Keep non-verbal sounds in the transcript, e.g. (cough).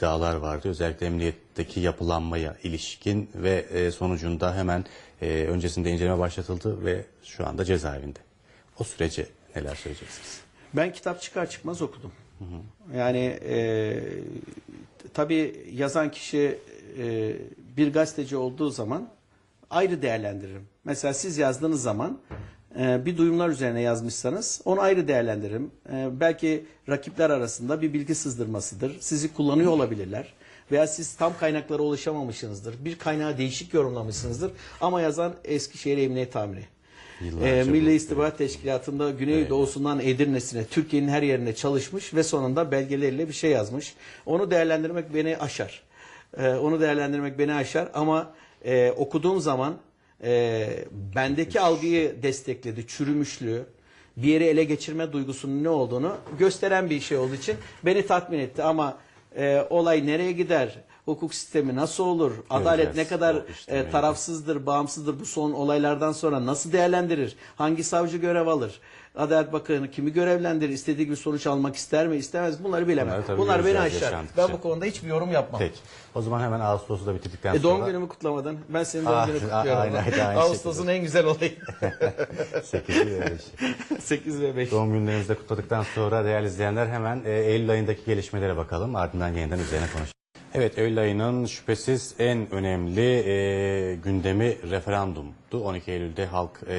iddialar vardı. Özellikle emniyetteki yapılanmaya ilişkin ve e, sonucunda hemen e, öncesinde inceleme başlatıldı ve şu anda cezaevinde. O sürece neler söyleyeceksiniz? Ben kitap çıkar çıkmaz okudum. Yani e, tabii yazan kişi e, bir gazeteci olduğu zaman ayrı değerlendiririm. Mesela siz yazdığınız zaman bir duyumlar üzerine yazmışsanız onu ayrı değerlendiririm. E, belki rakipler arasında bir bilgi sızdırmasıdır. Sizi kullanıyor olabilirler. Veya siz tam kaynaklara ulaşamamışsınızdır. Bir kaynağı değişik yorumlamışsınızdır. Ama yazan Eskişehir Emniyet Amiri. Yıllarca Ee, Milli İstihbarat Teşkilatı'nda Güneydoğu'sundan Edirne'sine Türkiye'nin her yerine çalışmış ve sonunda belgeleriyle bir şey yazmış. Onu değerlendirmek beni aşar. Ee, onu değerlendirmek beni aşar ama e, okuduğum zaman e, bendeki algıyı destekledi. Çürümüşlüğü, bir yeri ele geçirme duygusunun ne olduğunu gösteren bir şey olduğu için beni tatmin etti. Ama e, olay nereye gider? Hukuk sistemi nasıl olur? Adalet ne Göreceğiz. kadar O işte e, tarafsızdır, bağımsızdır bu son olaylardan sonra nasıl değerlendirir? Hangi savcı görev alır? Adalet Bakanı kimi görevlendirir? İstediği gibi sonuç almak ister mi, istemez mi? Bunları bilemem. Bunları tabii Bunlar beni aşar. Ben bu konuda hiçbir yorum yapmam. Peki. O zaman hemen Ağustos'u da bitirdikten E, sonra... doğum günümü kutlamadın. Ben senin doğum Ah, gününü a- kutluyorum. aynı- aynı Ağustos'un en güzel olayı. (laughs) 8 ve 5. 8 (laughs) ve 5. Doğum günlerinizi de kutladıktan sonra değerli izleyenler hemen e, Eylül ayındaki gelişmelere bakalım. Ardından yeniden üzerine konuşalım. Evet Eylül ayının şüphesiz en önemli e, gündemi referandumdu. 12 Eylül'de halk e,